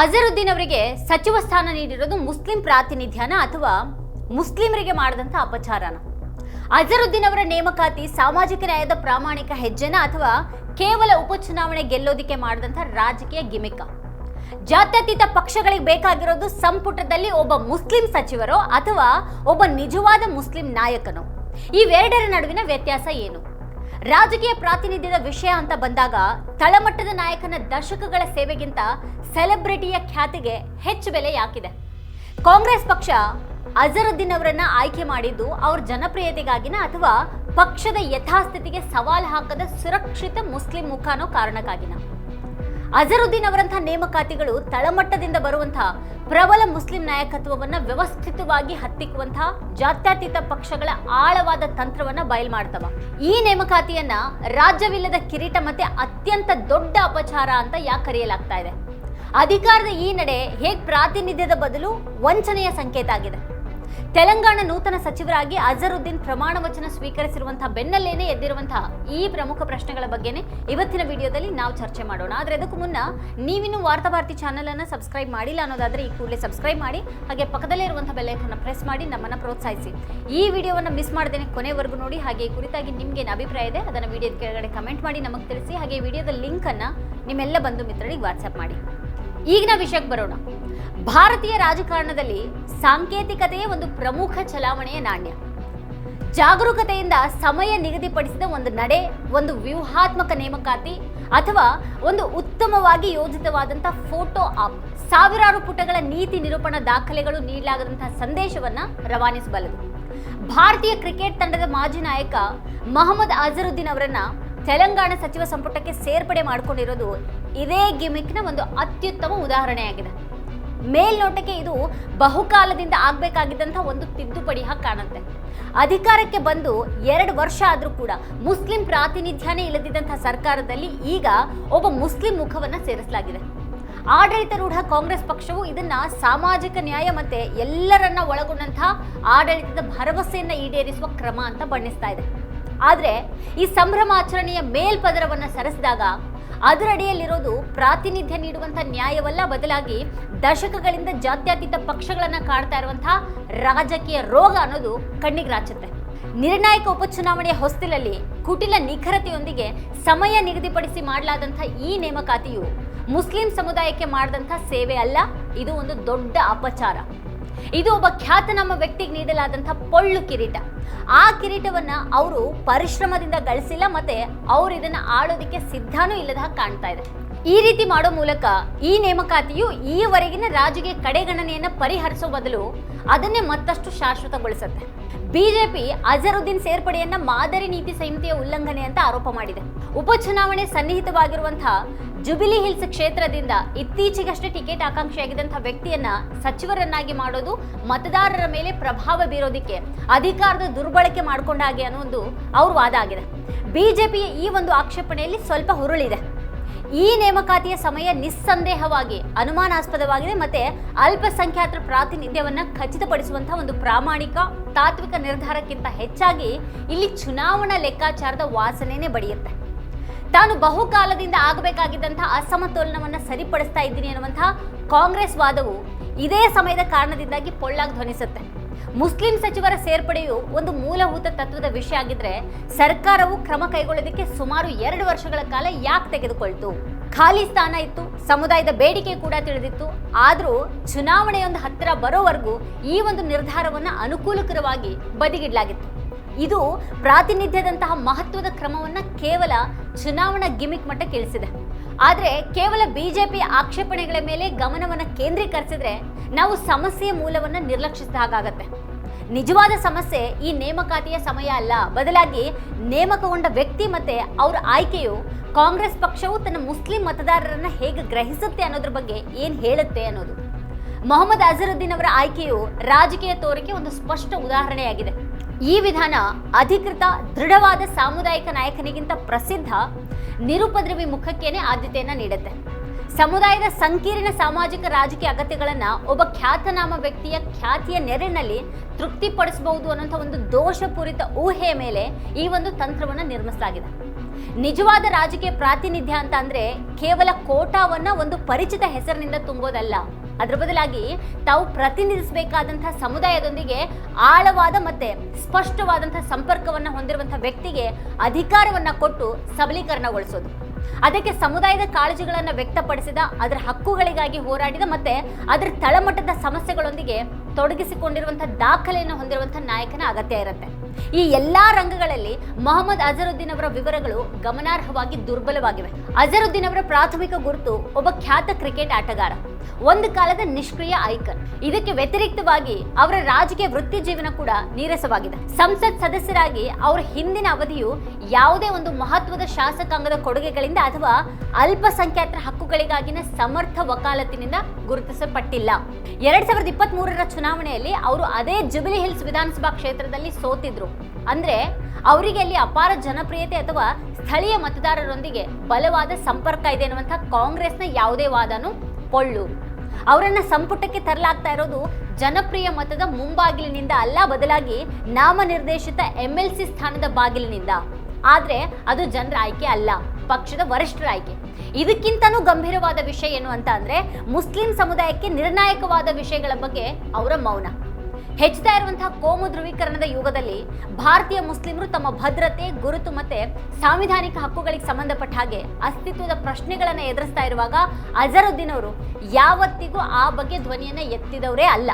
ಅಜರುದ್ದೀನ್ ಅವರಿಗೆ ಸಚಿವ ಸ್ಥಾನ ನೀಡಿರೋದು ಮುಸ್ಲಿಂ ಪ್ರಾತಿನಿಧ್ಯನ ಅಥವಾ ಮುಸ್ಲಿಮರಿಗೆ ಮಾಡಿದಂಥ ಅಪಚಾರನ? ಅಜರುದ್ದೀನ್ ಅವರ ನೇಮಕಾತಿ ಸಾಮಾಜಿಕ ನ್ಯಾಯದ ಪ್ರಾಮಾಣಿಕ ಹೆಜ್ಜೆನ ಅಥವಾ ಕೇವಲ ಉಪಚುನಾವಣೆ ಗೆಲ್ಲೋದಿಕ್ಕೆ ಮಾಡಿದಂಥ ರಾಜಕೀಯ ಗಿಮಿಕ? ಜಾತ್ಯತೀತ ಪಕ್ಷಗಳಿಗೆ ಬೇಕಾಗಿರೋದು ಸಂಪುಟದಲ್ಲಿ ಒಬ್ಬ ಮುಸ್ಲಿಂ ಸಚಿವರೋ ಅಥವಾ ಒಬ್ಬ ನಿಜವಾದ ಮುಸ್ಲಿಂ ನಾಯಕನೋ? ಇವೆರಡರ ನಡುವಿನ ವ್ಯತ್ಯಾಸ ಏನು? ರಾಜಕೀಯ ಪ್ರಾತಿನಿಧ್ಯದ ವಿಷಯ ಅಂತ ಬಂದಾಗ ತಳಮಟ್ಟದ ನಾಯಕನ ದಶಕಗಳ ಸೇವೆಗಿಂತ ಸೆಲೆಬ್ರಿಟಿಯ ಖ್ಯಾತಿಗೆ ಹೆಚ್ಚು ಬೆಲೆ ಯಾಕಿದೆ? ಕಾಂಗ್ರೆಸ್ ಪಕ್ಷ ಅಜರುದ್ದೀನ್ ಅವರನ್ನ ಆಯ್ಕೆ ಮಾಡಿದ್ದು ಅವ್ರ ಜನಪ್ರಿಯತೆಗಾಗಿನ ಅಥವಾ ಪಕ್ಷದ ಯಥಾಸ್ಥಿತಿಗೆ ಸವಾಲು ಹಾಕದ ಸುರಕ್ಷಿತ ಮುಸ್ಲಿಂ ಮುಖಾನೋ ಕಾರಣಕ್ಕಾಗಿನ? ಅಜರುದ್ದೀನ್ ಅವರಂತಹ ನೇಮಕಾತಿಗಳು ತಳಮಟ್ಟದಿಂದ ಬರುವಂತಹ ಪ್ರಬಲ ಮುಸ್ಲಿಂ ನಾಯಕತ್ವವನ್ನ ವ್ಯವಸ್ಥಿತವಾಗಿ ಹತ್ತಿಕ್ಕುವಂತಹ ಜಾತ್ಯತೀತ ಪಕ್ಷಗಳ ಆಳವಾದ ತಂತ್ರವನ್ನ ಬಯಲು ಮಾಡ್ತವ. ಈ ನೇಮಕಾತಿಯನ್ನ ರಾಜ್ಯವಿಲ್ಲದ ಕಿರೀಟ ಮತ್ತೆ ಅತ್ಯಂತ ದೊಡ್ಡ ಅಪಚಾರ ಅಂತ ಯಾಕೆ ಕರೆಯಲಾಗ್ತಾ ಇದೆ? ಅಧಿಕಾರದ ಈ ನಡೆ ಹೇಗೆ ಪ್ರಾತಿನಿಧ್ಯದ ಬದಲು ವಂಚನೆಯ ಸಂಕೇತ ಆಗಿದೆ? ತೆಲಂಗಾಣ ನೂತನ ಸಚಿವರಾಗಿ ಅಜರುದ್ದೀನ್ ಪ್ರಮಾಣ ವಚನ ಸ್ವೀಕರಿಸಿರುವಂತಹ ಬೆನ್ನಲ್ಲೇನೆ ಎದ್ದಿರುವಂತಹ ಈ ಪ್ರಮುಖ ಪ್ರಶ್ನೆಗಳ ಬಗ್ಗೆನೇ ಇವತ್ತಿನ ವಿಡಿಯೋದಲ್ಲಿ ನಾವು ಚರ್ಚೆ ಮಾಡೋಣ. ಆದ್ರೆ ಅದಕ್ಕೂ ಮುನ್ನ ನೀವಿನ್ನು ವಾರ್ತಾಭಾರತಿ ಚಾನೆಲ್ ಅನ್ನು ಸಬ್ಸ್ಕ್ರೈಬ್ ಮಾಡಿಲ್ಲ ಅನ್ನೋದಾದ್ರೆ ಈ ಕೂಡಲೇ ಸಬ್ಸ್ಕ್ರೈಬ್ ಮಾಡಿ, ಹಾಗೆ ಪಕ್ಕದಲ್ಲೇ ಇರುವಂತಹ ಬೆಲ್ಲೈಕನ್ನ ಪ್ರೆಸ್ ಮಾಡಿ ನಮ್ಮನ್ನ ಪ್ರೋತ್ಸಾಹಿಸಿ. ಈ ವಿಡಿಯೋವನ್ನ ಮಿಸ್ ಮಾಡದೇನೆ ಕೊನೆವರೆಗೂ ನೋಡಿ, ಹಾಗೆ ಈ ಕುರಿತಾಗಿ ನಿಮ್ಗೆ ಅಭಿಪ್ರಾಯ ಇದೆ ಅದನ್ನ ವಿಡಿಯೋದ ಕೆಳಗಡೆ ಕಮೆಂಟ್ ಮಾಡಿ ನಮಗೆ ತಿಳಿಸಿ, ಹಾಗೆ ವಿಡಿಯೋದ ಲಿಂಕ್ ಅನ್ನ ನಿಮ್ಮೆಲ್ಲ ಬಂಧು ಮಿತ್ರರಿಗೆ ವಾಟ್ಸಪ್ ಮಾಡಿ. ಈಗಿನ ವಿಷಯಕ್ಕೆ ಬರೋಣ. ಭಾರತೀಯ ರಾಜಕಾರಣದಲ್ಲಿ ಸಾಂಕೇತಿಕತೆಯೇ ಒಂದು ಪ್ರಮುಖ ಚಲಾವಣೆಯ ನಾಣ್ಯ. ಜಾಗರೂಕತೆಯಿಂದ ಸಮಯ ನಿಗದಿಪಡಿಸಿದ ಒಂದು ನಡೆ, ಒಂದು ವ್ಯೂಹಾತ್ಮಕ ನೇಮಕಾತಿ ಅಥವಾ ಒಂದು ಉತ್ತಮವಾಗಿ ಯೋಜಿತವಾದಂಥ ಫೋಟೋ ಆಪ್. ಸಾವಿರಾರು ಪುಟಗಳ ನೀತಿ ನಿರೂಪಣಾ ದಾಖಲೆಗಳು ನೀಡಲಾಗದಂತಹ ಸಂದೇಶವನ್ನ ರವಾನಿಸಬಲ್ಲದು. ಭಾರತೀಯ ಕ್ರಿಕೆಟ್ ತಂಡದ ಮಾಜಿ ನಾಯಕ ಮೊಹಮ್ಮದ್ ಅಜರುದ್ದೀನ್ ಅವರನ್ನ ತೆಲಂಗಾಣ ಸಚಿವ ಸಂಪುಟಕ್ಕೆ ಸೇರ್ಪಡೆ ಮಾಡಿಕೊಂಡಿರೋದು ಇದೇ ಗಿಮಿಕ್ನ ಒಂದು ಅತ್ಯುತ್ತಮ ಉದಾಹರಣೆಯಾಗಿದೆ. ಮೇಲ್ನೋಟಕ್ಕೆ ಇದು ಬಹುಕಾಲದಿಂದ ಆಗಬೇಕಾಗಿದ್ದಂಥ ಒಂದು ತಿದ್ದುಪಡಿ ಕಾಣುತ್ತೆ. ಅಧಿಕಾರಕ್ಕೆ ಬಂದು ಎರಡು ವರ್ಷ ಆದರೂ ಕೂಡ ಮುಸ್ಲಿಂ ಪ್ರಾತಿನಿಧ್ಯನೇ ಇಲ್ಲದಿದ್ದಂಥ ಸರ್ಕಾರದಲ್ಲಿ ಈಗ ಒಬ್ಬ ಮುಸ್ಲಿಂ ಮುಖವನ್ನು ಸೇರಿಸಲಾಗಿದೆ. ಆಡಳಿತಾರೂಢ ಕಾಂಗ್ರೆಸ್ ಪಕ್ಷವು ಇದನ್ನ ಸಾಮಾಜಿಕ ನ್ಯಾಯ ಮತ್ತೆ ಎಲ್ಲರನ್ನ ಒಳಗೊಂಡಂತಹ ಆಡಳಿತದ ಭರವಸೆಯನ್ನ ಈಡೇರಿಸುವ ಕ್ರಮ ಅಂತ ಬಣ್ಣಿಸ್ತಾ ಇದೆ. ಆದರೆ ಈ ಸಂಭ್ರಮಾಚರಣೆಯ ಮೇಲ್ಪದರವನ್ನು ಸರಿಸಿದಾಗ ಅದರಡಿಯಲ್ಲಿರೋದು ಪ್ರಾತಿನಿಧ್ಯ ನೀಡುವಂಥ ನ್ಯಾಯವಲ್ಲ, ಬದಲಾಗಿ ದಶಕಗಳಿಂದ ಜಾತ್ಯತೀತ ಪಕ್ಷಗಳನ್ನು ಕಾಡ್ತಾ ಇರುವಂತಹ ರಾಜಕೀಯ ರೋಗ ಅನ್ನೋದು ಕಣ್ಣಿಗೆ ರಾಚುತ್ತೆ. ನಿರ್ಣಾಯಕ ಉಪಚುನಾವಣೆಯ ಹೊಸ್ತಿಲಲ್ಲಿ ಕುಟಿಲ ನಿಖರತೆಯೊಂದಿಗೆ ಸಮಯ ನಿಗದಿಪಡಿಸಿ ಮಾಡಲಾದಂಥ ಈ ನೇಮಕಾತಿಯು ಮುಸ್ಲಿಂ ಸಮುದಾಯಕ್ಕೆ ಮಾಡಿದಂಥ ಸೇವೆ ಅಲ್ಲ, ಇದು ಒಂದು ದೊಡ್ಡ ಅಪಚಾರ. ಇದು ಒಬ್ಬ ಖ್ಯಾತನಾಮ ವ್ಯಕ್ತಿಗೆ ನೀಡಲಾದಂಥ ಪೊಳ್ಳು ಕಿರೀಟ. ಆ ಕಿರೀಟವನ್ನ ಅವರು ಪರಿಶ್ರಮದಿಂದ ಗಳಿಸಿಲ್ಲ, ಮತ್ತೆ ಅವ್ರು ಇದನ್ನ ಆಳೋದಕ್ಕೆ ಸಿದ್ಧನೂ ಇಲ್ಲದ ಹಾಗೆ ಕಾಣ್ತಾ ಇದೆ ಈ ರೀತಿ ಮಾಡೋ ಮೂಲಕ ಈ ನೇಮಕಾತಿಯು ಈವರೆಗಿನ ರಾಜಕೀಯ ಕಡೆಗಣನೆಯನ್ನು ಪರಿಹರಿಸೋ ಬದಲು ಅದನ್ನೇ ಮತ್ತಷ್ಟು ಶಾಶ್ವತಗೊಳಿಸುತ್ತೆ. ಬಿಜೆಪಿ ಅಜರುದ್ದೀನ್ ಸೇರ್ಪಡೆಯನ್ನ ಮಾದರಿ ನೀತಿ ಸಂಹಿತೆಯ ಉಲ್ಲಂಘನೆ ಅಂತ ಆರೋಪ ಮಾಡಿದೆ. ಉಪಚುನಾವಣೆ ಸನ್ನಿಹಿತವಾಗಿರುವಂತಹ ಜುಬಿಲಿ ಹಿಲ್ಸ್ ಕ್ಷೇತ್ರದಿಂದ ಇತ್ತೀಚೆಗಷ್ಟೇ ಟಿಕೆಟ್ ಆಕಾಂಕ್ಷಿಯಾಗಿದ್ದಂಥ ವ್ಯಕ್ತಿಯನ್ನ ಸಚಿವರನ್ನಾಗಿ ಮಾಡೋದು ಮತದಾರರ ಮೇಲೆ ಪ್ರಭಾವ ಬೀರೋದಿಕ್ಕೆ ಅಧಿಕಾರದ ದುರ್ಬಳಕೆ ಮಾಡ್ಕೊಂಡ ಹಾಗೆ ಅನ್ನೋ ಅವ್ರ ವಾದ ಆಗಿದೆ. ಬಿಜೆಪಿಯ ಈ ಒಂದು ಆಕ್ಷೇಪಣೆಯಲ್ಲಿ ಸ್ವಲ್ಪ ಹುರುಳಿದೆ. ಈ ನೇಮಕಾತಿಯ ಸಮಯ ನಿಸ್ಸಂದೇಹವಾಗಿ ಅನುಮಾನಾಸ್ಪದವಾಗಿದೆ ಮತ್ತೆ ಅಲ್ಪಸಂಖ್ಯಾತರ ಪ್ರಾತಿನಿಧ್ಯವನ್ನ ಖಚಿತಪಡಿಸುವಂತಹ ಒಂದು ಪ್ರಾಮಾಣಿಕ ತಾತ್ವಿಕ ನಿರ್ಧಾರಕ್ಕಿಂತ ಹೆಚ್ಚಾಗಿ ಇಲ್ಲಿ ಚುನಾವಣಾ ಲೆಕ್ಕಾಚಾರದ ವಾಸನೆಯೇ ಬಡಿಯುತ್ತೆ. ತಾನು ಬಹುಕಾಲದಿಂದ ಆಗಬೇಕಾಗಿದ್ದಂತಹ ಅಸಮತೋಲನವನ್ನ ಸರಿಪಡಿಸ್ತಾ ಇದ್ದೀನಿ ಅನ್ನುವಂತಹ ಕಾಂಗ್ರೆಸ್ ವಾದವು ಇದೇ ಸಮಯದ ಕಾರಣದಿಂದಾಗಿ ಪೊಳ್ಳಾಗಿ ಧ್ವನಿಸುತ್ತೆ. ಮುಸ್ಲಿಂ ಸಚಿವರ ಸೇರ್ಪಡೆಯು ಒಂದು ಮೂಲಭೂತ ತತ್ವದ ವಿಷಯ ಆಗಿದ್ರೆ ಸರ್ಕಾರವು ಕ್ರಮ ಕೈಗೊಳ್ಳೋದಕ್ಕೆ ಸುಮಾರು ಎರಡು ವರ್ಷಗಳ ಕಾಲ ಯಾಕೆ ತೆಗೆದುಕೊಳ್ತು? ಖಾಲಿ ಸ್ಥಾನ ಇತ್ತು, ಸಮುದಾಯದ ಬೇಡಿಕೆ ಕೂಡ ತಿಳಿದಿತ್ತು. ಆದರೂ ಚುನಾವಣೆಯೊಂದು ಹತ್ತಿರ ಬರೋವರೆಗೂ ಈ ಒಂದು ನಿರ್ಧಾರವನ್ನು ಅನುಕೂಲಕರವಾಗಿ ಬದಿಗಿಡಲಾಗಿತ್ತು. ಇದು ಪ್ರಾತಿನಿಧ್ಯದಂತಹ ಮಹತ್ವದ ಕ್ರಮವನ್ನು ಕೇವಲ ಚುನಾವಣಾ ಗಿಮಿಕ್ ಮಟ್ಟ ಇಳಿಸಿದೆ. ಆದರೆ ಕೇವಲ ಬಿಜೆಪಿ ಆಕ್ಷೇಪಣೆಗಳ ಮೇಲೆ ಗಮನವನ್ನು ಕೇಂದ್ರೀಕರಿಸಿದ್ರೆ ನಾವು ಸಮಸ್ಯೆಯ ಮೂಲವನ್ನು ನಿರ್ಲಕ್ಷಿಸಿದ ಹಾಗಾಗತ್ತೆ. ನಿಜವಾದ ಸಮಸ್ಯೆ ಈ ನೇಮಕಾತಿಯ ಸಮಯ ಅಲ್ಲ. ಬದಲಾಗಿ ನೇಮಕಗೊಂಡ ವ್ಯಕ್ತಿ ಮತ್ತೆ ಅವರ ಆಯ್ಕೆಯು ಕಾಂಗ್ರೆಸ್ ಪಕ್ಷವು ತನ್ನ ಮುಸ್ಲಿಂ ಮತದಾರರನ್ನು ಹೇಗೆ ಗ್ರಹಿಸುತ್ತೆ ಅನ್ನೋದ್ರ ಬಗ್ಗೆ ಏನು ಹೇಳುತ್ತೆ ಅನ್ನೋದು. ಮೊಹಮ್ಮದ್ ಅಜರುದ್ದೀನ್ ಅವರ ಆಯ್ಕೆಯು ರಾಜಕೀಯ ತೋರಿಕೆ ಒಂದು ಸ್ಪಷ್ಟ ಉದಾಹರಣೆಯಾಗಿದೆ. ಈ ವಿಧಾನ ಅಧಿಕೃತ ದೃಢವಾದ ಸಾಮುದಾಯಿಕ ನಾಯಕನಿಗಿಂತ ಪ್ರಸಿದ್ಧ ನಿರುಪದ್ರವಿ ಮುಖಕ್ಕೇನೆ ಆದ್ಯತೆಯನ್ನು ನೀಡುತ್ತೆ. ಸಮುದಾಯದ ಸಂಕೀರ್ಣ ಸಾಮಾಜಿಕ ರಾಜಕೀಯ ಅಗತ್ಯಗಳನ್ನು ಒಬ್ಬ ಖ್ಯಾತನಾಮ ವ್ಯಕ್ತಿಯ ಖ್ಯಾತಿಯ ನೆರಳಿನಲ್ಲಿ ತೃಪ್ತಿಪಡಿಸಬಹುದು ಅನ್ನೋಂಥ ಒಂದು ದೋಷಪೂರಿತ ಊಹೆಯ ಮೇಲೆ ಈ ಒಂದು ತಂತ್ರವನ್ನು ನಿರ್ಮಿಸಲಾಗಿದೆ. ನಿಜವಾದ ರಾಜಕೀಯ ಪ್ರಾತಿನಿಧ್ಯ ಅಂತ ಅಂದರೆ ಕೇವಲ ಕೋಟಾವನ್ನ ಒಂದು ಪರಿಚಿತ ಹೆಸರಿನಿಂದ ತುಂಬೋದಲ್ಲ. ಅದರ ಬದಲಾಗಿ ತಾವು ಪ್ರತಿನಿಧಿಸಬೇಕಾದಂತಹ ಸಮುದಾಯದೊಂದಿಗೆ ಆಳವಾದ ಮತ್ತೆ ಸ್ಪಷ್ಟವಾದಂತಹ ಸಂಪರ್ಕವನ್ನ ಹೊಂದಿರುವಂತಹ ವ್ಯಕ್ತಿಗೆ ಅಧಿಕಾರವನ್ನ ಕೊಟ್ಟು ಸಬಲೀಕರಣಗೊಳಿಸೋದು. ಅದಕ್ಕೆ ಸಮುದಾಯದ ಕಾಳಜಿಗಳನ್ನ ವ್ಯಕ್ತಪಡಿಸಿದ, ಅದರ ಹಕ್ಕುಗಳಿಗಾಗಿ ಹೋರಾಡಿದ ಮತ್ತೆ ಅದರ ತಳಮಟ್ಟದ ಸಮಸ್ಯೆಗಳೊಂದಿಗೆ ತೊಡಗಿಸಿಕೊಂಡಿರುವಂತಹ ದಾಖಲೆಯನ್ನು ಹೊಂದಿರುವಂತಹ ನಾಯಕನ ಅಗತ್ಯ ಇರುತ್ತೆ. ಈ ಎಲ್ಲಾ ರಂಗಗಳಲ್ಲಿ ಮೊಹಮ್ಮದ್ ಅಜರುದ್ದೀನ್ ಅವರ ವಿವರಗಳು ಗಮನಾರ್ಹವಾಗಿ ದುರ್ಬಲವಾಗಿವೆ. ಅಜರುದ್ದೀನ್ ಅವರ ಪ್ರಾಥಮಿಕ ಗುರುತು ಒಬ್ಬ ಖ್ಯಾತ ಕ್ರಿಕೆಟ್ ಆಟಗಾರ. ಒಂದು ಕಾಲದ ನಿಷ್ಕ್ರಿಯ ಐಕನ್ ಇದಕ್ಕೆ ವ್ಯತಿರಿಕ್ತವಾಗಿ ಅವರ ರಾಜಕೀಯ ವೃತ್ತಿ ಜೀವನ ಕೂಡ ನೀರಸವಾಗಿದೆ. ಸಂಸತ್ ಸದಸ್ಯರಾಗಿ ಅವರ ಹಿಂದಿನ ಅವಧಿಯು ಯಾವುದೇ ಒಂದು ಮಹತ್ವದ ಶಾಸಕಾಂಗದ ಕೊಡುಗೆಗಳಿಂದ ಅಥವಾ ಅಲ್ಪಸಂಖ್ಯಾತರ ಹಕ್ಕುಗಳಿಗಾಗಿನ ಸಮರ್ಥ ವಕಾಲತಿನಿಂದ ಗುರುತಿಸಲ್ಪಟ್ಟಿಲ್ಲ. ಎರಡ್ ಸಾವಿರದ ಇಪ್ಪತ್ತ್ ಚುನಾವಣೆಯಲ್ಲಿ ಅವರು ಅದೇ ಜುಬಿಲಿ ಹಿಲ್ಸ್ ವಿಧಾನಸಭಾ ಕ್ಷೇತ್ರದಲ್ಲಿ ಸೋತಿದ್ರು. ಅಂದ್ರೆ ಅವರಿಗೆ ಅಲ್ಲಿ ಅಪಾರ ಜನಪ್ರಿಯತೆ ಅಥವಾ ಸ್ಥಳೀಯ ಮತದಾರರೊಂದಿಗೆ ಬಲವಾದ ಸಂಪರ್ಕ ಇದೆ ಅನ್ನುವಂಥ ಕಾಂಗ್ರೆಸ್ನ ಯಾವುದೇ ವಾದನು ಪೊಳ್ಳು. ಅವರನ್ನ ಸಂಪುಟಕ್ಕೆ ತರಲಾಗ್ತಾ ಇರೋದು ಜನಪ್ರಿಯ ಮತದ ಮುಂಬಾಗಿಲಿನಿಂದ ಅಲ್ಲ, ಬದಲಾಗಿ ನಾಮನಿರ್ದೇಶಿತ ಎಂ ಎಲ್ ಸಿ ಸ್ಥಾನದ ಬಾಗಿಲಿನಿಂದ. ಆದ್ರೆ ಅದು ಜನರ ಆಯ್ಕೆ ಅಲ್ಲ, ಪಕ್ಷದ ವರಿಷ್ಠರ ಆಯ್ಕೆ. ಇದಕ್ಕಿಂತನೂ ಗಂಭೀರವಾದ ವಿಷಯ ಏನು ಅಂತ ಅಂದರೆ, ಮುಸ್ಲಿಂ ಸಮುದಾಯಕ್ಕೆ ನಿರ್ಣಾಯಕವಾದ ವಿಷಯಗಳ ಬಗ್ಗೆ ಅವರ ಮೌನ. ಹೆಚ್ಚುತ್ತಾ ಇರುವಂತಹ ಕೋಮು ಧ್ರುವೀಕರಣದ ಯುಗದಲ್ಲಿ ಭಾರತೀಯ ಮುಸ್ಲಿಮರು ತಮ್ಮ ಭದ್ರತೆ, ಗುರುತು ಮತ್ತೆ ಸಾಂವಿಧಾನಿಕ ಹಕ್ಕುಗಳಿಗೆ ಸಂಬಂಧಪಟ್ಟ ಹಾಗೆ ಅಸ್ತಿತ್ವದ ಪ್ರಶ್ನೆಗಳನ್ನು ಎದುರಿಸ್ತಾ ಇರುವಾಗ ಅಜರುದ್ದೀನ್ ಅವರು ಯಾವತ್ತಿಗೂ ಆ ಬಗ್ಗೆ ಧ್ವನಿಯನ್ನ ಎತ್ತಿದವರೇ ಅಲ್ಲ.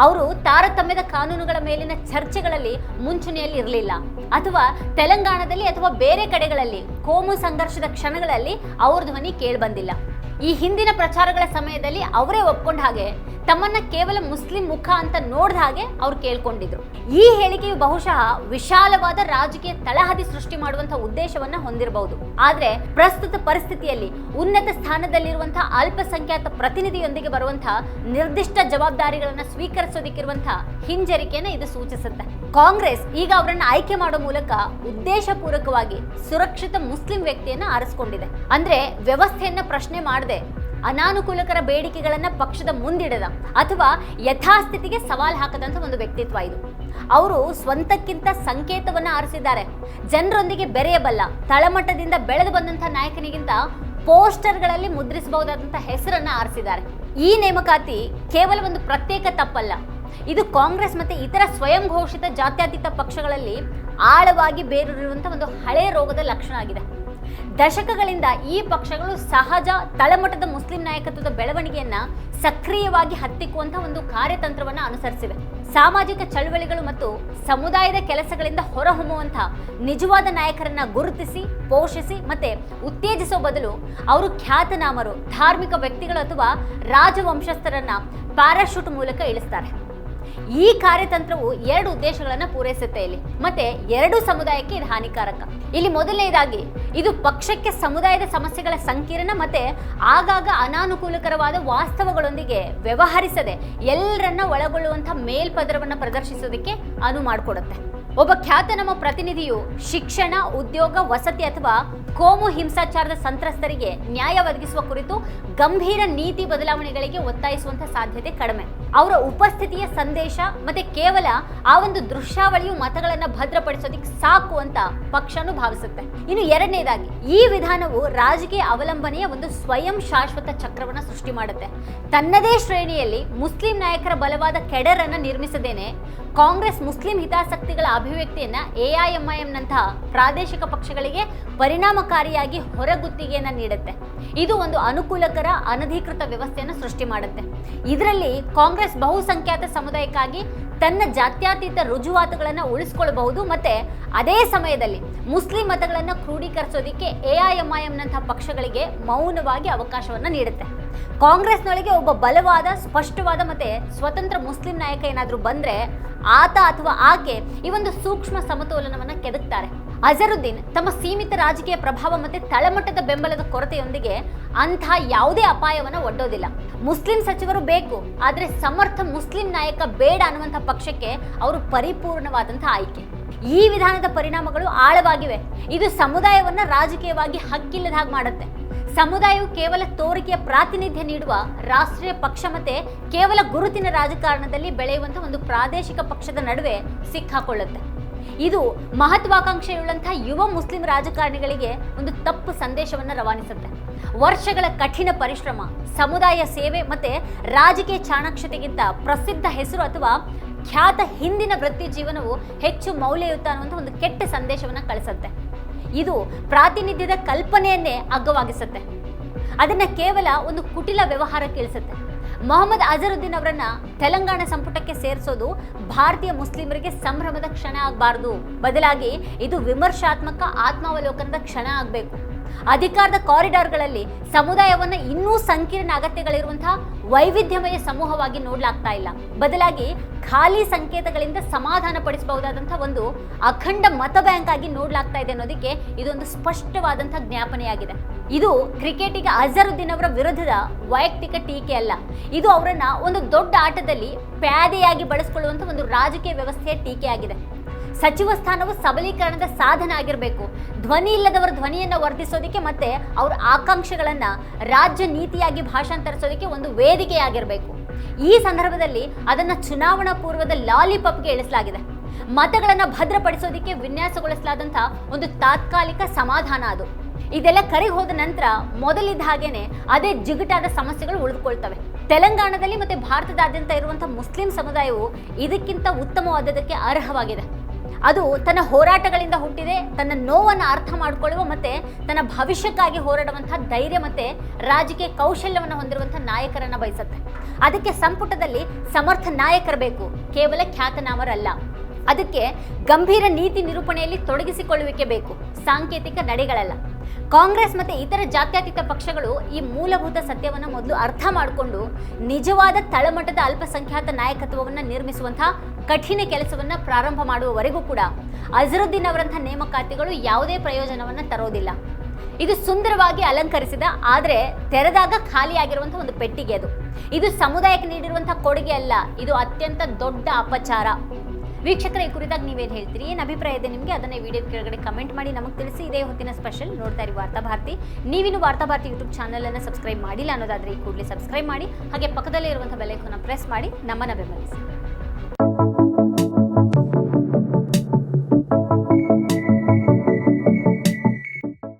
ಅವರು ತಾರತಮ್ಯದ ಕಾನೂನುಗಳ ಮೇಲಿನ ಚರ್ಚೆಗಳಲ್ಲಿ ಮುಂಚೂಣಿಯಲ್ಲಿ ಇರಲಿಲ್ಲ. ಅಥವಾ ತೆಲಂಗಾಣದಲ್ಲಿ ಅಥವಾ ಬೇರೆ ಕಡೆಗಳಲ್ಲಿ ಕೋಮು ಸಂಘರ್ಷದ ಕ್ಷಣಗಳಲ್ಲಿ ಅವ್ರ ಧ್ವನಿ ಕೇಳಿಬಂದಿಲ್ಲ ಈ ಹಿಂದಿನ ಪ್ರಚಾರಗಳ ಸಮಯದಲ್ಲಿ ಅವರೇ ಒಪ್ಕೊಂಡ ಹಾಗೆ ತಮ್ಮನ್ನ ಕೇವಲ ಮುಸ್ಲಿಂ ಮುಖ ಅಂತ ನೋಡ್ದ ಹಾಗೆ ಅವ್ರು ಕೇಳ್ಕೊಂಡಿದ್ರು. ಈ ಹೇಳಿಕೆಯು ಬಹುಶಃ ವಿಶಾಲವಾದ ರಾಜಕೀಯ ತಳಹದಿ ಸೃಷ್ಟಿ ಮಾಡುವಂತಹ ಉದ್ದೇಶವನ್ನ ಹೊಂದಿರಬಹುದು. ಆದ್ರೆ ಪ್ರಸ್ತುತ ಪರಿಸ್ಥಿತಿಯಲ್ಲಿ ಉನ್ನತ ಸ್ಥಾನದಲ್ಲಿರುವಂತಹ ಅಲ್ಪಸಂಖ್ಯಾತ ಪ್ರತಿನಿಧಿಯೊಂದಿಗೆ ಬರುವಂತಹ ನಿರ್ದಿಷ್ಟ ಜವಾಬ್ದಾರಿಗಳನ್ನ ಸ್ವೀಕರಿಸೋದಿಕ್ಕಿರುವಂತಹ ಹಿಂಜರಿಕೆಯನ್ನ ಇದು ಸೂಚಿಸುತ್ತೆ. ಕಾಂಗ್ರೆಸ್ ಈಗ ಅವರನ್ನ ಆಯ್ಕೆ ಮಾಡೋ ಮೂಲಕ ಉದ್ದೇಶಪೂರ್ವಕವಾಗಿ ಸುರಕ್ಷಿತ ಮುಸ್ಲಿಂ ವ್ಯಕ್ತಿಯನ್ನ ಆರಿಸಿಕೊಂಡಿದೆ. ಅಂದ್ರೆ ವ್ಯವಸ್ಥೆಯನ್ನ ಪ್ರಶ್ನೆ ಮಾಡದೆ, ಅನಾನುಕೂಲಕರ ಬೇಡಿಕೆಗಳನ್ನ ಪಕ್ಷದ ಮುಂದಿಡದ ಅಥವಾ ಯಥಾಸ್ಥಿತಿಗೆ ಸವಾಲು ಹಾಕದಂತ ಒಂದು ವ್ಯಕ್ತಿತ್ವ ಇದು. ಅವರು ಸ್ವಂತಕ್ಕಿಂತ ಸಂಕೇತವನ್ನ ಆರಿಸಿದ್ದಾರೆ. ಜನರೊಂದಿಗೆ ಬೆರೆಯಬಲ್ಲ, ತಳಮಟ್ಟದಿಂದ ಬೆಳೆದು ಬಂದಂತಹ ನಾಯಕನಿಗಿಂತ ಪೋಸ್ಟರ್ಗಳಲ್ಲಿ ಮುದ್ರಿಸಬಹುದಾದಂತಹ ಹೆಸರನ್ನ ಆರಿಸಿದ್ದಾರೆ. ಈ ನೇಮಕಾತಿ ಕೇವಲ ಒಂದು ಪ್ರತ್ಯೇಕ ತಪ್ಪಲ್ಲ ಇದು ಕಾಂಗ್ರೆಸ್ ಮತ್ತೆ ಇತರ ಸ್ವಯಂ ಘೋಷಿತ ಜಾತ್ಯತೀತ ಪಕ್ಷಗಳಲ್ಲಿ ಆಳವಾಗಿ ಬೇರೂರಿರುವಂತಹ ಒಂದು ಹಳೆಯ ರೋಗದ ಲಕ್ಷಣ ಆಗಿದೆ. ದಶಕಗಳಿಂದ ಈ ಪಕ್ಷಗಳು ಸಹಜ ತಳಮಟ್ಟದ ಮುಸ್ಲಿಂ ನಾಯಕತ್ವದ ಬೆಳವಣಿಗೆಯನ್ನ ಸಕ್ರಿಯವಾಗಿ ಹತ್ತಿಕ್ಕುವಂಥ ಒಂದು ಕಾರ್ಯತಂತ್ರವನ್ನ ಅನುಸರಿಸಿವೆ. ಸಾಮಾಜಿಕ ಚಳವಳಿಗಳು ಮತ್ತು ಸಮುದಾಯದ ಕೆಲಸಗಳಿಂದ ಹೊರಹೊಮ್ಮುವಂತಹ ನಿಜವಾದ ನಾಯಕರನ್ನ ಗುರುತಿಸಿ, ಪೋಷಿಸಿ ಮತ್ತೆ ಉತ್ತೇಜಿಸೋ ಬದಲು ಅವರು ಖ್ಯಾತನಾಮರು, ಧಾರ್ಮಿಕ ವ್ಯಕ್ತಿಗಳು ಅಥವಾ ರಾಜವಂಶಸ್ಥರನ್ನ ಪ್ಯಾರಾಶೂಟ್ ಮೂಲಕ ಇಳಿಸ್ತಾರೆ. ಈ ಕಾರ್ಯತಂತ್ರವು ಎರಡು ಉದ್ದೇಶಗಳನ್ನು ಪೂರೈಸುತ್ತೆ ಇಲ್ಲಿ. ಮತ್ತೆ ಎರಡು ಸಮುದಾಯಕ್ಕೆ ಇದು ಹಾನಿಕಾರಕ. ಇಲ್ಲಿ ಮೊದಲನೇದಾಗಿ, ಇದು ಪಕ್ಷಕ್ಕೆ ಸಮುದಾಯದ ಸಮಸ್ಯೆಗಳ ಸಂಕೀರ್ಣ ಮತ್ತೆ ಆಗಾಗ ಅನಾನುಕೂಲಕರವಾದ ವಾಸ್ತವಗಳೊಂದಿಗೆ ವ್ಯವಹರಿಸದೆ ಎಲ್ಲರನ್ನ ಒಳಗೊಳ್ಳುವಂತಹ ಮೇಲ್ಪದರವನ್ನು ಪ್ರದರ್ಶಿಸೋದಕ್ಕೆ ಅನುವು ಮಾಡಿಕೊಡುತ್ತೆ. ಒಬ್ಬ ಖ್ಯಾತ ನಮ್ಮ ಪ್ರತಿನಿಧಿಯು ಶಿಕ್ಷಣ, ಉದ್ಯೋಗ, ವಸತಿ ಅಥವಾ ಕೋಮು ಹಿಂಸಾಚಾರದ ಸಂತ್ರಸ್ತರಿಗೆ ನ್ಯಾಯ ಒದಗಿಸುವ ಕುರಿತು ಗಂಭೀರ ನೀತಿ ಬದಲಾವಣೆಗಳಿಗೆ ಒತ್ತಾಯಿಸುವಂತ ಸಾಧ್ಯತೆ ಕಡಿಮೆ. ಅವರ ಉಪಸ್ಥಿತಿಯ ಸಂದೇಶ ಮತ್ತೆ ಕೇವಲ ಆ ಒಂದು ದೃಶ್ಯಾವಳಿಯು ಮತಗಳನ್ನ ಭದ್ರಪಡಿಸೋದಿಕ್ ಸಾಕು ಅಂತ ಪಕ್ಷನು ಭಾವಿಸುತ್ತೆ. ಇನ್ನು ಎರಡನೇದಾಗಿ, ಈ ವಿಧಾನವು ರಾಜಕೀಯ ಅವಲಂಬನೆಯ ಒಂದು ಸ್ವಯಂ ಶಾಶ್ವತ ಚಕ್ರವನ್ನ ಸೃಷ್ಟಿ ಮಾಡುತ್ತೆ. ತನ್ನದೇ ಶ್ರೇಣಿಯಲ್ಲಿ ಮುಸ್ಲಿಂ ನಾಯಕರ ಬಲವಾದ ಕೆಡರನ್ನ ನಿರ್ಮಿಸದೇನೆ ಕಾಂಗ್ರೆಸ್ ಮುಸ್ಲಿಂ ಹಿತಾಸಕ್ತಿಗಳ ಅಭಿವ್ಯಕ್ತಿಯನ್ನ ಎಐಎಂಐಎಂನಂತಹ ಪ್ರಾದೇಶಿಕ ಪಕ್ಷಗಳಿಗೆ ಪರಿಣಾಮಕಾರಿಯಾಗಿ ಹೊರಗುತ್ತಿಗೆಯನ್ನ ನೀಡುತ್ತೆ. ಇದು ಒಂದು ಅನುಕೂಲಕರ, ಅನಧಿಕೃತ ವ್ಯವಸ್ಥೆಯನ್ನು ಸೃಷ್ಟಿ ಮಾಡುತ್ತೆ. ಇದರಲ್ಲಿ ಕಾಂಗ್ರೆಸ್ ಬಹುಸಂಖ್ಯಾತ ಸಮುದಾಯಕ್ಕಾಗಿ ತನ್ನ ಜಾತ್ಯಾತೀತ ರುಜುವಾತುಗಳನ್ನು ಉಳಿಸ್ಕೊಳ್ಬಹುದು. ಮತ್ತೆ ಅದೇ ಸಮಯದಲ್ಲಿ ಮುಸ್ಲಿಂ ಮತಗಳನ್ನು ಕ್ರೋಢೀಕರಿಸೋದಕ್ಕೆ ಎಐಎಂಐಎಂನಂತಹ ಪಕ್ಷಗಳಿಗೆ ಮೌನವಾಗಿ ಅವಕಾಶವನ್ನ ನೀಡುತ್ತೆ. ಕಾಂಗ್ರೆಸ್ನೊಳಗೆ ಒಬ್ಬ ಬಲವಾದ, ಸ್ಪಷ್ಟವಾದ ಮತ್ತೆ ಸ್ವತಂತ್ರ ಮುಸ್ಲಿಂ ನಾಯಕ ಏನಾದರೂ ಬಂದರೆ ಆತ ಅಥವಾ ಆಕೆ ಈ ಒಂದು ಸೂಕ್ಷ್ಮ ಸಮತೋಲನವನ್ನು ಕೆದಕ್ತಾರೆ. ಅಜರುದ್ದೀನ್ ತಮ್ಮ ಸೀಮಿತ ರಾಜಕೀಯ ಪ್ರಭಾವ ಮತ್ತೆ ತಳಮಟ್ಟದ ಬೆಂಬಲದ ಕೊರತೆಯೊಂದಿಗೆ ಅಂಥ ಯಾವುದೇ ಅಪಾಯವನ್ನು ಒಡ್ಡೋದಿಲ್ಲ. ಮುಸ್ಲಿಂ ಸಚಿವರು ಬೇಕು, ಆದರೆ ಸಮರ್ಥ ಮುಸ್ಲಿಂ ನಾಯಕ ಬೇಡ ಅನ್ನುವಂಥ ಪಕ್ಷಕ್ಕೆ ಅವರು ಪರಿಪೂರ್ಣವಾದಂಥ ಆಯ್ಕೆ. ಈ ವಿಧಾನದ ಪರಿಣಾಮಗಳು ಆಳವಾಗಿವೆ. ಇದು ಸಮುದಾಯವನ್ನು ರಾಜಕೀಯವಾಗಿ ಹಕ್ಕಿಲ್ಲದ ಹಾಗೆ ಮಾಡುತ್ತೆ. ಸಮುದಾಯವು ಕೇವಲ ತೋರಿಕೆಯ ಪ್ರಾತಿನಿಧ್ಯ ನೀಡುವ ರಾಷ್ಟ್ರೀಯ ಪಕ್ಷ ಮತ್ತೆ ಕೇವಲ ಗುರುತಿನ ರಾಜಕಾರಣದಲ್ಲಿ ಬೆಳೆಯುವಂತಹ ಒಂದು ಪ್ರಾದೇಶಿಕ ಪಕ್ಷದ ನಡುವೆ ಸಿಕ್ಕಾಕೊಳ್ಳುತ್ತೆ ಇದು ಮಹತ್ವಾಕಾಂಕ್ಷೆಯುಳ್ಳಂತಹ ಯುವ ಮುಸ್ಲಿಂ ರಾಜಕಾರಣಿಗಳಿಗೆ ಒಂದು ತಪ್ಪು ಸಂದೇಶವನ್ನು ರವಾನಿಸುತ್ತೆ. ವರ್ಷಗಳ ಕಠಿಣ ಪರಿಶ್ರಮ, ಸಮುದಾಯ ಸೇವೆ ಮತ್ತೆ ರಾಜಕೀಯ ಚಾಣಾಕ್ಷತೆಗಿಂತ ಪ್ರಸಿದ್ಧ ಹೆಸರು ಅಥವಾ ಖ್ಯಾತ ಹಿಂದಿನ ವೃತ್ತಿ ಜೀವನವು ಹೆಚ್ಚು ಮೌಲ್ಯಯುತ ಅನ್ನುವಂಥ ಒಂದು ಕೆಟ್ಟ ಸಂದೇಶವನ್ನು ಕಳಿಸುತ್ತೆ. ಇದು ಪ್ರಾತಿನಿಧ್ಯದ ಕಲ್ಪನೆಯನ್ನೇ ಅಗ್ಗವಾಗಿಸುತ್ತೆ. ಅದನ್ನು ಕೇವಲ ಒಂದು ಕುಟಿಲ ವ್ಯವಹಾರ ಕೇಳಿಸುತ್ತೆ. ಮೊಹಮ್ಮದ್ ಅಜರುದ್ದೀನ್ ಅವರನ್ನ ತೆಲಂಗಾಣ ಸಂಪುಟಕ್ಕೆ ಸೇರಿಸೋದು ಭಾರತೀಯ ಮುಸ್ಲಿಮರಿಗೆ ಸಂಭ್ರಮದ ಕ್ಷಣ ಆಗಬಾರ್ದು. ಬದಲಾಗಿ ಇದು ವಿಮರ್ಶಾತ್ಮಕ ಆತ್ಮಾವಲೋಕನದ ಕ್ಷಣ ಆಗಬೇಕು. ಅಧಿಕಾರದ ಕಾರಿಡಾರ್ಗಳಲ್ಲಿ ಸಮುದಾಯವನ್ನು ಇನ್ನೂ ಸಂಕೀರ್ಣ ಅಗತ್ಯಗಳಿರುವಂತಹ ವೈವಿಧ್ಯಮಯ ಸಮೂಹವಾಗಿ ನೋಡ್ಲಾಗ್ತಾ ಇಲ್ಲ. ಬದಲಾಗಿ ಖಾಲಿ ಸಂಕೇತಗಳಿಂದ ಸಮಾಧಾನ ಪಡಿಸಬಹುದಾದಂತಹ ಒಂದು ಅಖಂಡ ಮತ ಬ್ಯಾಂಕ್ ಆಗಿ ನೋಡ್ಲಾಗ್ತಾ ಇದೆ ಅನ್ನೋದಕ್ಕೆ ಇದೊಂದು ಸ್ಪಷ್ಟವಾದಂತಹ ಜ್ಞಾಪನೆಯಾಗಿದೆ. ಇದು ಕ್ರಿಕೆಟಿಗ ಅಜರುದ್ದೀನ್ ಅವರ ವಿರುದ್ಧದ ವೈಯಕ್ತಿಕ ಟೀಕೆ ಅಲ್ಲ. ಇದು ಅವರನ್ನ ಒಂದು ದೊಡ್ಡ ಆಟದಲ್ಲಿ ಪ್ಯಾದೆಯಾಗಿ ಬಳಸಿಕೊಳ್ಳುವಂತ ಒಂದು ರಾಜಕೀಯ ವ್ಯವಸ್ಥೆಯ ಟೀಕೆಯಾಗಿದೆ. ಸಚಿವ ಸ್ಥಾನವು ಸಬಲೀಕರಣದ ಸಾಧನ ಆಗಿರಬೇಕು. ಧ್ವನಿ ಇಲ್ಲದವರ ಧ್ವನಿಯನ್ನು ವರ್ಧಿಸೋದಕ್ಕೆ ಮತ್ತೆ ಅವರ ಆಕಾಂಕ್ಷೆಗಳನ್ನು ರಾಜ್ಯ ನೀತಿಯಾಗಿ ಭಾಷಾಂತರಿಸೋದಕ್ಕೆ ಒಂದು ವೇದಿಕೆಯಾಗಿರಬೇಕು ಈ ಸಂದರ್ಭದಲ್ಲಿ ಅದನ್ನ ಚುನಾವಣಾ ಪೂರ್ವದ ಲಾಲಿಪಾಪ್ಗೆ ಇಳಿಸಲಾಗಿದೆ ಮತಗಳನ್ನು ಭದ್ರಪಡಿಸೋದಕ್ಕೆ ವಿನ್ಯಾಸಗೊಳಿಸಲಾದಂತಹ ಒಂದು ತಾತ್ಕಾಲಿಕ ಸಮಾಧಾನ ಅದು. ಇದೆಲ್ಲ ಕರೆಗೆ ಹೋದ ನಂತರ ಮೊದಲಿದ್ದ ಹಾಗೇನೆ ಅದೇ ಜಿಗುಟಾದ ಸಮಸ್ಯೆಗಳು ಉಳಿದುಕೊಳ್ತವೆ. ತೆಲಂಗಾಣದಲ್ಲಿ ಮತ್ತೆ ಭಾರತದಾದ್ಯಂತ ಇರುವಂತಹ ಮುಸ್ಲಿಂ ಸಮುದಾಯವು ಇದಕ್ಕಿಂತ ಉತ್ತಮವಾದದಕ್ಕೆ ಅರ್ಹವಾಗಿದೆ. ಅದು ತನ್ನ ಹೋರಾಟಗಳಿಂದ ಹುಟ್ಟಿದೆ, ತನ್ನ ನೋವನ್ನು ಅರ್ಥ ಮಾಡಿಕೊಳ್ಳುವ ಮತ್ತೆ ತನ್ನ ಭವಿಷ್ಯಕ್ಕಾಗಿ ಹೋರಾಡುವಂತಹ ಧೈರ್ಯ ಮತ್ತೆ ರಾಜಕೀಯ ಕೌಶಲ್ಯವನ್ನು ಹೊಂದಿರುವಂಥ ನಾಯಕರನ್ನು ಬಯಸುತ್ತೆ. ಅದಕ್ಕೆ ಸಂಪುಟದಲ್ಲಿ ಸಮರ್ಥ ನಾಯಕರು ಬೇಕು, ಕೇವಲ ಖ್ಯಾತನಾಮರಲ್ಲ. ಅದಕ್ಕೆ ಗಂಭೀರ ನೀತಿ ನಿರೂಪಣೆಯಲ್ಲಿ ತೊಡಗಿಸಿಕೊಳ್ಳುವಿಕೆ ಬೇಕು, ಸಾಂಕೇತಿಕ ನಡೆಗಳಲ್ಲ. ಕಾಂಗ್ರೆಸ್ ಮತ್ತೆ ಇತರ ಜಾತ್ಯತೀತ ಪಕ್ಷಗಳು ಈ ಮೂಲಭೂತ ಸತ್ಯವನ್ನು ಮೊದಲು ಅರ್ಥ ಮಾಡಿಕೊಂಡು ನಿಜವಾದ ತಳಮಟ್ಟದ ಅಲ್ಪಸಂಖ್ಯಾತ ನಾಯಕತ್ವವನ್ನು ನಿರ್ಮಿಸುವಂತಹ ಕಠಿಣ ಕೆಲಸವನ್ನ ಪ್ರಾರಂಭ ಮಾಡುವವರೆಗೂ ಕೂಡ ಅಜರುದ್ದೀನ್ ಅವರಂಥ ನೇಮಕಾತಿಗಳು ಯಾವುದೇ ಪ್ರಯೋಜನವನ್ನ ತರೋದಿಲ್ಲ. ಇದು ಸುಂದರವಾಗಿ ಅಲಂಕರಿಸಿದ, ಆದರೆ ತೆರೆದಾಗ ಖಾಲಿಯಾಗಿರುವಂಥ ಒಂದು ಪೆಟ್ಟಿಗೆ ಅದು. ಇದು ಸಮುದಾಯಕ್ಕೆ ನೀಡಿರುವಂಥ ಕೊಡುಗೆ ಅಲ್ಲ, ಇದು ಅತ್ಯಂತ ದೊಡ್ಡ ಅಪಚಾರ. ವೀಕ್ಷಕರ, ಈ ಕುರಿತಾಗಿ ನೀವೇನು ಹೇಳ್ತೀರಿ? ಏನು ಅಭಿಪ್ರಾಯ ಇದೆ ನಿಮಗೆ? ಅದನ್ನ ವಿಡಿಯೋ ಕೆಳಗಡೆ ಕಮೆಂಟ್ ಮಾಡಿ. ನಮಗೆ ತಿಳಿಸಿ ಇದೇ ಹೊತ್ತಿನ ಸ್ಪೆಷಲ್ ನೋಡ್ತಾ ಇರಿ ವಾರ್ತಾ ಭಾರತಿ. ನೀವಿನ್ನು ವಾರ್ತಾ ಭಾರತಿ ಯೂಟ್ಯೂಬ್ ಚಾನಲನ್ನು ಸಬ್ಸ್ಕ್ರೈಬ್ ಮಾಡಿಲ್ಲ ಅನ್ನೋದಾದ್ರೆ ಈ ಕೂಡಲೇ ಸಬ್ಸ್ಕ್ರೈಬ್ ಮಾಡಿ. ಹಾಗೆ ಪಕ್ಕದಲ್ಲೇ ಇರುವಂಥ ಬೆಲೈಕನ್ನ ಪ್ರೆಸ್ ಮಾಡಿ. ನಮ್ಮನ್ನು ಬೆಂಬಲಿಸಿ